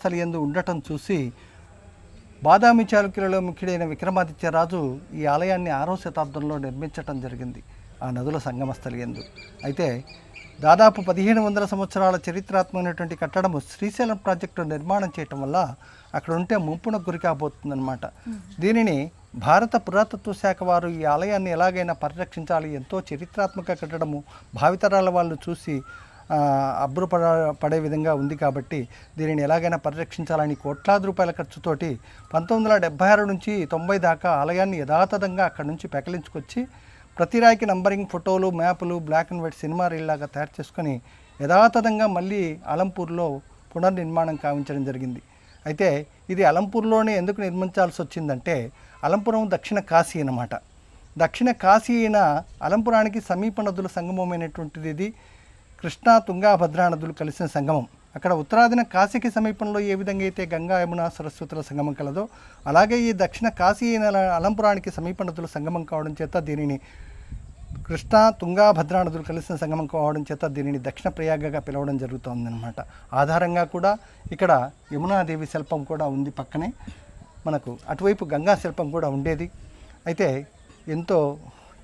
స్థలియందు ఉండటం చూసి బాదామి చాళుక్యులలో ముఖ్యుడైన విక్రమాదిత్య రాజు ఈ ఆలయాన్ని ఆరో శతాబ్దంలో నిర్మించటం జరిగింది ఆ నదుల సంగమ స్థలియందు అయితే దాదాపు పదిహేను వందల సంవత్సరాల చరిత్రాత్మకమైనటువంటి కట్టడము శ్రీశైలం ప్రాజెక్టు నిర్మాణం చేయటం వల్ల అక్కడ ఉంటే ముంపున గురి కాబోతుందన్నమాట. దీనిని భారత పురాతత్వ శాఖ వారు ఈ ఆలయాన్ని ఎలాగైనా పరిరక్షించాలి ఎంతో చరిత్రాత్మక కట్టడము భావితరాల వాళ్ళు చూసి అబ్బురపడ పడే విధంగా ఉంది కాబట్టి దీనిని ఎలాగైనా పరిరక్షించాలని కోట్లాది రూపాయల ఖర్చుతోటి పంతొమ్మిది వందల డెబ్బై ఆరు నుంచి తొంభై దాకా ఆలయాన్ని యథాతథంగా అక్కడి నుంచి పెకలించుకొచ్చి ప్రతి రాయికి నంబరింగ్ ఫోటోలు మ్యాపులు బ్లాక్ అండ్ వైట్ సినిమా రీల్లాగా తయారు చేసుకొని యథాతథంగా మళ్ళీ అలంపూర్లో పునర్నిర్మాణం కావించడం జరిగింది. అయితే ఇది అలంపూర్లోనే ఎందుకు నిర్మించాల్సి వచ్చిందంటే అలంపురం దక్షిణ కాశీ అన్నమాట. దక్షిణ కాశీ అయిన అలంపురానికి సమీప నదుల సంగమమైనటువంటిది ఇది. కృష్ణా తుంగాభద్రా నదులు కలిసిన సంగమం. అక్కడ ఉత్తరాదిన కాశీకి సమీపంలో ఏ విధంగా అయితే గంగా యమున సరస్వతుల సంగమం కలదో అలాగే ఈ దక్షిణ కాశీ అలంపురానికి సమీప నదుల సంగమం కావడం చేత దీనిని కృష్ణా తుంగాభద్రా నదులు కలిసిన సంగమం కావడం చేత దీనిని దక్షిణ ప్రయాగగా పిలవడం జరుగుతుందన్నమాట. ఆధారంగా కూడా ఇక్కడ యమునాదేవి శిల్పం కూడా ఉంది పక్కనే. మనకు అటువైపు గంగా శిల్పం కూడా ఉండేది. అయితే ఎంతో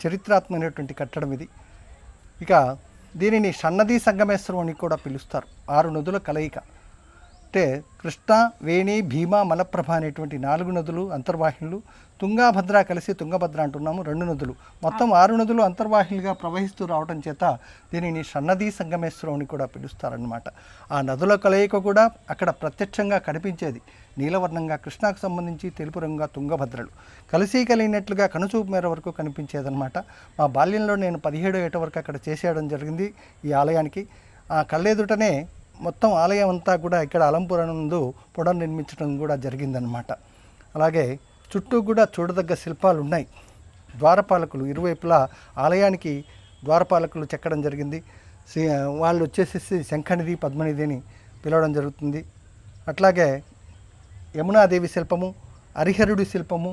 చరిత్రాత్మకమైనటువంటి కట్టడం ఇది. ఇక దీనిని సన్నది సంగమేశ్వరం అని కూడా పిలుస్తారు. ఆరు నదుల కలయిక. అంటే కృష్ణ వేణి భీమా మలప్రభ అనేటువంటి నాలుగు నదులు అంతర్వాహినులు. తుంగాభద్ర కలిసి తుంగభద్ర అంటున్నాము రెండు నదులు. మొత్తం ఆరు నదులు అంతర్వాహినిగా ప్రవహిస్తూ రావడం చేత దీనిని సన్నది సంగమేశ్వరం అని కూడా పిలుస్తారనమాట ఆ నదుల కలయిక కూడా అక్కడ ప్రత్యక్షంగా కనిపించేది. నీలవర్ణంగా కృష్ణాకు సంబంధించి తెలుపు రంగుగా తుంగభద్రలు. కలిసి కలిగినట్లుగా కనుచూపు మేర వరకు కనిపించేదనమాట మా బాల్యంలో నేను పదిహేడో ఏట వరకు అక్కడ చేసేయడం జరిగింది ఈ ఆలయానికి. ఆ కళ్ళెదుటనే మొత్తం ఆలయం అంతా కూడా ఇక్కడ అలంపురం నందు పునర్నిర్మించడం కూడా జరిగిందనమాట అలాగే చుట్టూ కూడా చూడదగ్గ శిల్పాలు ఉన్నాయి. ద్వారపాలకులు ఇరువైపులా ఆలయానికి ద్వారపాలకులు చెక్కడం జరిగింది. సి- వాళ్ళు వచ్చేసేసి శంఖనిధి పద్మనిధి అని పిలవడం జరుగుతుంది. అట్లాగే యమునాదేవి శిల్పము హరిహరుడి శిల్పము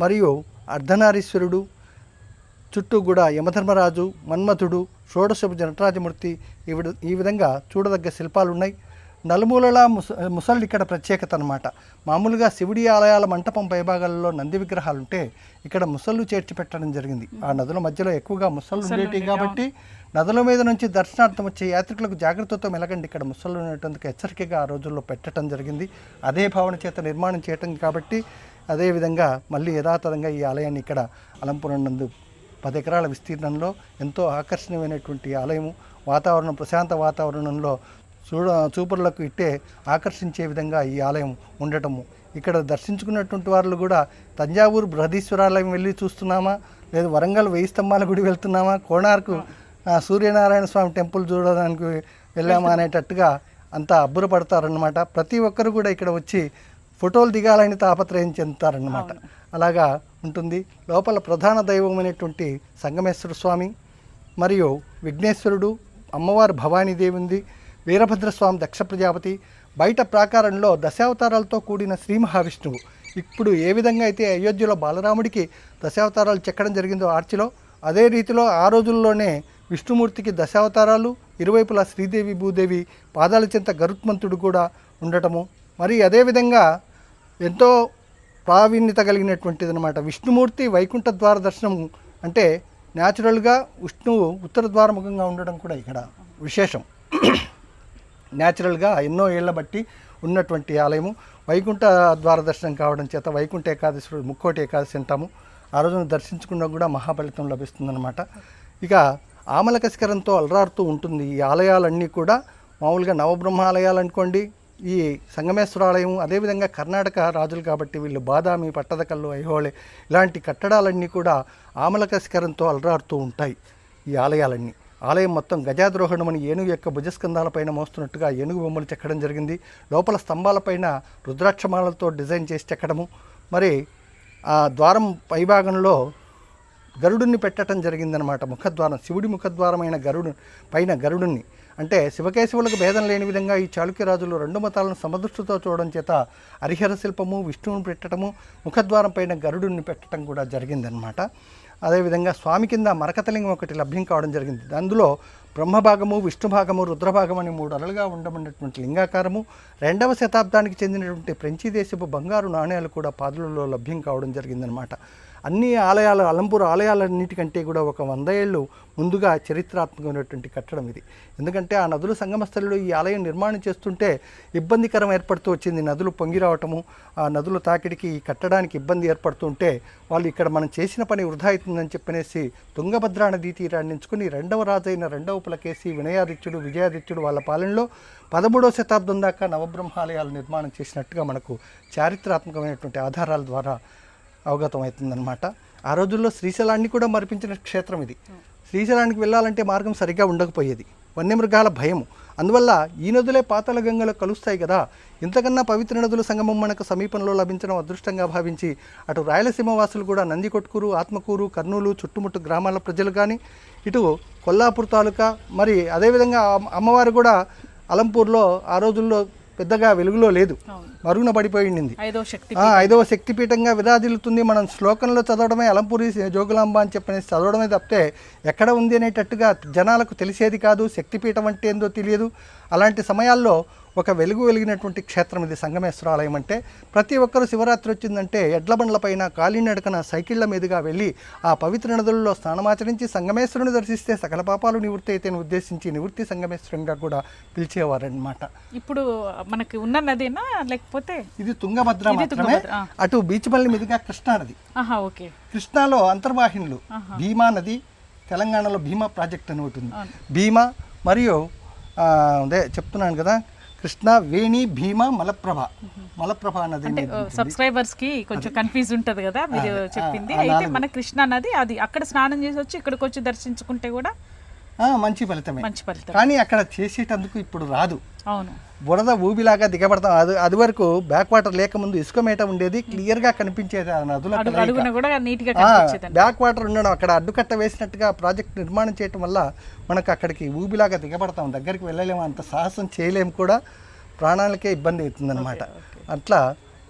మరియు అర్ధనారీశ్వరుడు చుట్టూ కూడా యమధర్మరాజు మన్మథుడు షోడశభుజ నటరాజమూర్తి ఈ ఈ విధంగా చూడదగ్గ శిల్పాలు ఉన్నాయి నలుమూలలా ముస ముసళ్ళు ఇక్కడ ప్రత్యేకత అనమాట మామూలుగా శివుడి ఆలయాల మంటపం పైభాగాలలో నంది విగ్రహాలు ఉంటే ఇక్కడ ముసళ్ళు చేర్చి పెట్టడం జరిగింది. ఆ నదుల మధ్యలో ఎక్కువగా ముసళ్ళు ఉండేవి కాబట్టి నదుల మీద నుంచి దర్శనార్థం వచ్చే యాత్రికులకు జాగ్రత్తతో మెలగండి. ఇక్కడ ముసళ్ళు ఉండేటందుకు హెచ్చరికగా ఆ రోజుల్లో పెట్టడం జరిగింది. అదే భావన చేత నిర్మాణం చేయటం కాబట్టి అదేవిధంగా మళ్ళీ యథాతథంగా ఈ ఆలయాన్ని ఇక్కడ అలంపురం నందు పది ఎకరాల విస్తీర్ణంలో ఎంతో ఆకర్షణీయమైనటువంటి ఆలయము. వాతావరణం ప్రశాంత వాతావరణంలో చూడ చూపరులకు ఇట్టే ఆకర్షించే విధంగా ఈ ఆలయం ఉండటము. ఇక్కడ దర్శించుకున్నటువంటి వాళ్ళు కూడా తంజావూరు బృహదీశ్వరాలయం వెళ్ళి చూస్తున్నామా? లేదు వరంగల్ వెయ్యి స్తంభాల గుడి వెళ్తున్నామా? కోణార్కు సూర్యనారాయణ స్వామి టెంపుల్ చూడడానికి వెళ్ళామా అనేటట్టుగా అంతా అబ్బురపడతారనమాట ప్రతి ఒక్కరు కూడా ఇక్కడ వచ్చి ఫోటోలు దిగాలని తాపత్రయం చెందుతారన్నమాట. అలాగా ఉంటుంది. లోపల ప్రధాన దైవమైనటువంటి సంగమేశ్వర స్వామి మరియు విఘ్నేశ్వరుడు అమ్మవారు భవానీదేవి ఉంది. వీరభద్రస్వామి దక్ష ప్రజాపతి బయట ప్రాకారంలో దశావతారాలతో కూడిన శ్రీ మహావిష్ణువు. ఇప్పుడు ఏ విధంగా అయితే అయోధ్యలో బాలరాముడికి దశావతారాలు చెక్కడం జరిగిందో ఆర్చిలో అదే రీతిలో ఆ రోజుల్లోనే విష్ణుమూర్తికి దశావతారాలు ఇరువైపులా శ్రీదేవి భూదేవి పాదాల చెంత గరుత్మంతుడు కూడా ఉండటము. మరి అదేవిధంగా ఎంతో ప్రావీణ్యత కలిగినటువంటిది అనమాట విష్ణుమూర్తి వైకుంఠ ద్వార దర్శనం అంటే న్యాచురల్గా విష్ణువు ఉత్తర ద్వారముఖంగా ఉండడం కూడా ఇక్కడ విశేషం. న్యాచురల్గా ఎన్నో ఏళ్ళ బట్టి ఉన్నటువంటి ఆలయము. వైకుంఠ ద్వార దర్శనం కావడం చేత వైకుంఠ ఏకాదశి ముక్కోటి ఏకాదశి అంటాము. ఆ రోజున దర్శించుకున్నా కూడా మహాఫలితం లభిస్తుందన్నమాట. ఇక ఆమలకస్కరంతో అలరారుతూ ఉంటుంది. ఈ ఆలయాలన్నీ కూడా మామూలుగా నవబ్రహ్మాలయాలు అనుకోండి ఈ సంగమేశ్వర ఆలయం అదేవిధంగా కర్ణాటక రాజులు కాబట్టి వీళ్ళు బాదామి పట్టదకల్లు ఐహోళే ఇలాంటి కట్టడాలన్నీ కూడా ఆమలకస్కరంతో అలరారుతూ ఉంటాయి ఈ ఆలయాలన్నీ. ఆలయం మొత్తం గజాద్రోహణమని ఏనుగు యొక్క భుజస్కంధాలపైన మోస్తున్నట్టుగా ఏనుగు బొమ్మలు చెక్కడం జరిగింది. లోపల స్తంభాలపైన రుద్రాక్షమాలతో డిజైన్ చేసి చెక్కడము. మరి ఆ ద్వారం పైభాగంలో గరుడుని పెట్టడం జరిగిందనమాట ముఖద్వారం శివుడి ముఖద్వారమైన గరుడు పైన గరుడుని. అంటే శివకేశవులకు భేదం లేని విధంగా ఈ చాళుక్యరాజులు రెండు మతాలను సమదృష్టితో చూడడం చేత హరిహర శిల్పము విష్ణువుని పెట్టడము ముఖద్వారం పైన గరుడుని పెట్టడం కూడా జరిగిందనమాట అదేవిధంగా స్వామి కింద మరకతలింగం ఒకటి లభ్యం కావడం జరిగింది. అందులో బ్రహ్మభాగము విష్ణుభాగము రుద్రభాగం అని మూడు అలలుగా ఉండమన్నటువంటి లింగాకారము రెండవ శతాబ్దానికి చెందినటువంటి ఫ్రెంచి దేశపు బంగారు నాణ్యాలు కూడా పాదులలో లభ్యం కావడం జరిగిందనమాట అన్ని ఆలయాల అలంపూర్ ఆలయాలన్నిటికంటే కూడా ఒక వంద ఏళ్ళు ముందుగా చరిత్రాత్మకమైనటువంటి కట్టడం ఇది. ఎందుకంటే ఆ నదుల సంగమస్థలిలో ఈ ఆలయం నిర్మాణం చేస్తుంటే ఇబ్బందికరం ఏర్పడుతూ వచ్చింది. నదులు పొంగి రావటము ఆ నదుల తాకిడికి ఈ కట్టడానికి ఇబ్బంది ఏర్పడుతుంటే వాళ్ళు ఇక్కడ మనం చేసిన పని వృధా అవుతుందని చెప్పనేసి తుంగభద్రా నదీ తీరాన్ని ఎంచుకుని రెండవ రాజైన రెండవ పులకేసి వినయాదిత్యుడు విజయాదిత్యుడు వాళ్ళ పాలనలో పదమూడవ శతాబ్దం దాకా నవబ్రహ్మాలయాలు నిర్మాణం చేసినట్టుగా మనకు చారిత్రాత్మకమైనటువంటి ఆధారాల ద్వారా అవగతం అవుతుందన్నమాట. ఆ రోజుల్లో శ్రీశైలాన్ని కూడా మరిపించిన క్షేత్రం ఇది. శ్రీశైలానికి వెళ్ళాలంటే మార్గం సరిగ్గా ఉండకపోయేది. వన్యమృగాల భయం అందువల్ల ఈ నదులే పాతాళ గంగలో కలుస్తాయి కదా. ఇంతకన్నా పవిత్ర నదుల సంగమం మనకు సమీపంలో లభించడం అదృష్టంగా భావించి అటు రాయలసీమ వాసులు కూడా నందికొట్కూరు ఆత్మకూరు కర్నూలు చుట్టుముట్టు గ్రామాల ప్రజలు కానీ ఇటు కొల్లాపూర్ తాలూకా మరి అదేవిధంగా అమ్మ- అమ్మవారు కూడా అలంపూర్లో ఆ రోజుల్లో పెద్దగా వెలుగులో లేదు. మరుగున పడిపోయింది. శక్తి ఐదవ శక్తిపీఠంగా విరాజిల్లుతుంది. మనం శ్లోకంలో చదవడమే అలంపురి జోగులాంబ అని చెప్పనేసి చదవడమే తప్పితే ఎక్కడ ఉంది అనేటట్టుగా జనాలకు తెలిసేది కాదు. శక్తిపీఠం అంటే ఏందో తెలియదు. అలాంటి సమయాల్లో ఒక వెలుగు వెలిగినటువంటి క్షేత్రం ఇది సంగమేశ్వర ఆలయం అంటే. ప్రతి ఒక్కరు శివరాత్రి వచ్చిందంటే ఎడ్ల బండ్లపైన కాలినడకన సైకిళ్ళ మీదుగా వెళ్ళి ఆ పవిత్ర నదులలో స్నానమాచరించి సంగమేశ్వరుని దర్శిస్తే సకల పాపాలు నివృత్తి అయితే ఉద్దేశించి నివృత్తి సంగమేశ్వరంగా కూడా పిలిచేవారన్నమాట. ఇప్పుడు మనకి ఉన్న నదేనా? లేకపోతే ఇది తుంగభద్ర మాత్రమే. అటు బీచ్పల్లి మీదుగా కృష్ణా నది. ఓకే. కృష్ణాలో అంతర్వాహినులు భీమా నది తెలంగాణలో భీమా ప్రాజెక్ట్ అని ఒకటి ఉంది. భీమా మరియు అదే చెప్తున్నాను కదా కృష్ణ వేణి భీమా మలప్రభ. మలప్రభ నది అంటే సబ్స్క్రైబర్స్కి కొంచెం కన్ఫ్యూజ్ ఉంటది కదా మీరు చెప్పింది. అయితే మన కృష్ణా నది అది అక్కడ స్నానం చేసి వచ్చి ఇక్కడికి వచ్చి దర్శించుకుంటే కూడా మంచి ఫలితమే. మంచి ఫలితం కానీ అక్కడ చేసేటందుకు ఇప్పుడు రాదు. అవును. బురద ఊబిలాగా దిగబడతాం. అది అది వరకు బ్యాక్ వాటర్ లేకముందు ఇసుక మేట ఉండేది క్లియర్గా కనిపించేది ఆ నదుల గా బ్యాక్ వాటర్ ఉండడం అక్కడ అడ్డుకట్ట వేసినట్టుగా ప్రాజెక్ట్ నిర్మాణం చేయటం వల్ల మనకు అక్కడికి ఊబిలాగా దిగబడతాం. దగ్గరికి వెళ్ళలేము అంత సాహసం చేయలేము కూడా. ప్రాణాలకే ఇబ్బంది అవుతుందన్నమాట. అట్లా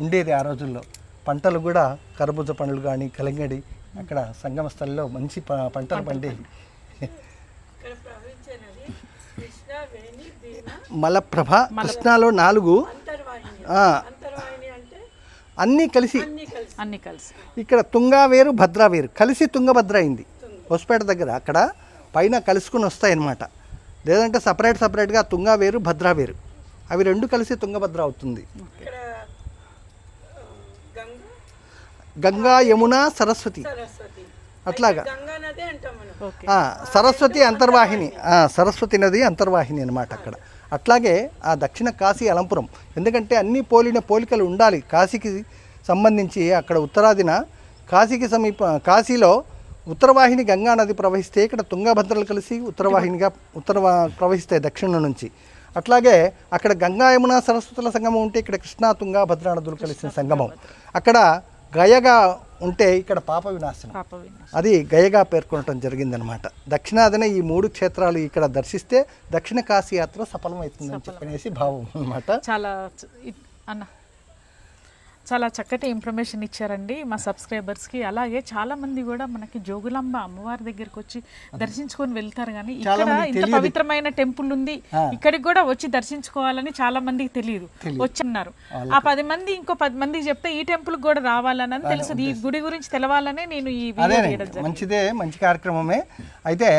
ఉండేది ఆ రోజుల్లో. పంటలు కూడా కర్బూజ పండ్లు కానీ కలింగడి అక్కడ సంగమ స్థలంలో మంచి పంటలు పండేవి. మలప్రభ కృష్ణాలో నాలుగు. ఆ, అన్నీ కలిసి. అన్ని కలిసి. ఇక్కడ తుంగా వేరు భద్ర వేరు కలిసి తుంగభద్ర అయింది. హొస్పేట దగ్గర. అక్కడ పైన కలుసుకుని వస్తాయన్నమాట. లేదంటే సపరేట్ సపరేట్గా తుంగా వేరు భద్ర వేరు అవి రెండు కలిసి తుంగభద్ర అవుతుంది. గంగా? యమున సరస్వతి. అట్లాగా. సరస్వతి అంతర్వాహిని. ఆ, సరస్వతి నది అంతర్వాహిని అనమాట అక్కడ. అట్లాగే ఆ దక్షిణ కాశీ అలంపురం. ఎందుకంటే అన్ని పోలిన పోలికలు ఉండాలి. కాశీకి సంబంధించి అక్కడ ఉత్తరాదిన కాశీకి సమీప కాశీలో ఉత్తరవాహిని గంగా నది ప్రవహిస్తే ఇక్కడ తుంగభద్రలు కలిసి ఉత్తరవాహినిగా ఉత్తర ప్రవహిస్తాయి దక్షిణ నుంచి. అట్లాగే అక్కడ గంగా యమున సరస్వతుల సంగమం ఉంటే ఇక్కడ కృష్ణా తుంగభద్ర నదులు కలిసిన సంగమం. అక్కడ గయగా ఉంటే ఇక్కడ పాప వినాశనం. అది గయగా పేర్కొనటం జరిగిందనమాట దక్షిణాదిన ఈ మూడు క్షేత్రాలు ఇక్కడ దర్శిస్తే దక్షిణ కాశీ యాత్ర సఫలమవుతుందని చెప్పనేసి భావం అనమాట చాలా అన్న చాలా చక్కటి ఇన్ఫర్మేషన్ ఇచ్చారండి మా సబ్స్క్రైబర్స్కి అలాగే చాలా మంది కూడా మనకి జోగులాంబ అమ్మవారి దగ్గరికి వచ్చి దర్శించుకొని వెళ్తారు కానీ ఇక్కడ ఇంత. పవిత్రమైన టెంపుల్ ఉంది. ఇక్కడికి కూడా వచ్చి దర్శించుకోవాలని చాలా మందికి తెలియదు. వచ్చి అన్నారు ఆ పది మంది ఇంకో పది మందికి చెప్తే ఈ టెంపుల్ కూడా రావాలని తెలుసు. ఈ గుడి గురించి తెలవాలని నేను ఈ మంచిదే మంచి కార్యక్రమమే. అయితే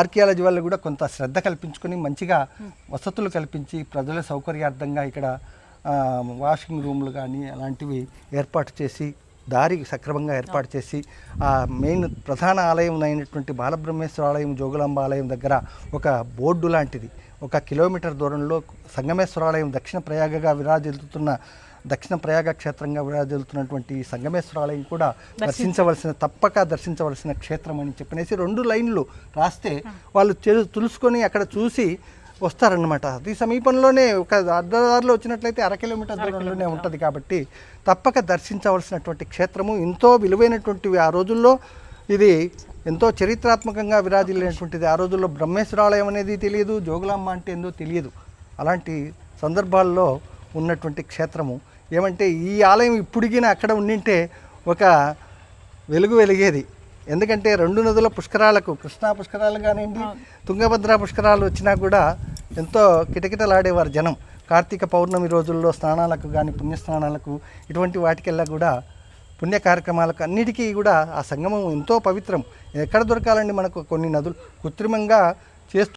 ఆర్కియాలజీ వాళ్ళు కూడా కొంత శ్రద్ధ కల్పించుకొని మంచిగా వసతులు కల్పించి ప్రజల సౌకర్యార్థంగా ఇక్కడ వాషింగ్ రూమ్లు కానీ అలాంటివి ఏర్పాటు చేసి దారి సక్రమంగా ఏర్పాటు చేసి ఆ మెయిన్ ప్రధాన ఆలయం అయినటువంటి బాలబ్రహ్మేశ్వర ఆలయం జోగులాంబ ఆలయం దగ్గర ఒక బోర్డు లాంటిది. ఒక కిలోమీటర్ దూరంలో సంగమేశ్వర ఆలయం దక్షిణ ప్రయాగగా విరాజిల్లుతున్న దక్షిణ ప్రయాగ క్షేత్రంగా విరాజిల్లుతున్నటువంటి ఈ సంగమేశ్వర ఆలయం కూడా దర్శించవలసిన తప్పక దర్శించవలసిన క్షేత్రం అని చెప్పనేసి రెండు లైన్లు రాస్తే వాళ్ళు తులుసుకొని అక్కడ చూసి వస్తారనమాట అది సమీపంలోనే ఒక అర్ధదారిలో వచ్చినట్లయితే అర కిలోమీటర్ దూరంలోనే ఉంటుంది కాబట్టి తప్పక దర్శించవలసినటువంటి క్షేత్రము. ఎంతో విలువైనటువంటివి ఆ రోజుల్లో ఇది ఎంతో చరిత్రాత్మకంగా విరాజిల్లినటువంటిది. ఆ రోజుల్లో బ్రహ్మేశ్వరాలయం అనేది తెలియదు జోగులాంబ అంటే ఏందో తెలియదు. అలాంటి సందర్భాల్లో ఉన్నటువంటి క్షేత్రము. ఏమంటే ఈ ఆలయం ఇప్పుడిగిన అక్కడ ఉండింటే ఒక వెలుగు వెలిగేది. ఎందుకంటే రెండు నదుల పుష్కరాలకు కృష్ణా పుష్కరాలు కానివ్వండి తుంగభద్ర పుష్కరాలు వచ్చినా కూడా ఎంతో కిటకిటలాడేవారు జనం. కార్తీక పౌర్ణమి రోజుల్లో స్నానాలకు కానీ పుణ్యస్నానాలకు ఇటువంటి వాటికెల్లా కూడా పుణ్య కార్యక్రమాలకు అన్నిటికీ కూడా ఆ సంగమం ఎంతో పవిత్రం. ఎక్కడ దొరకాలండి మనకు కొన్ని నదులు? కృత్రిమంగా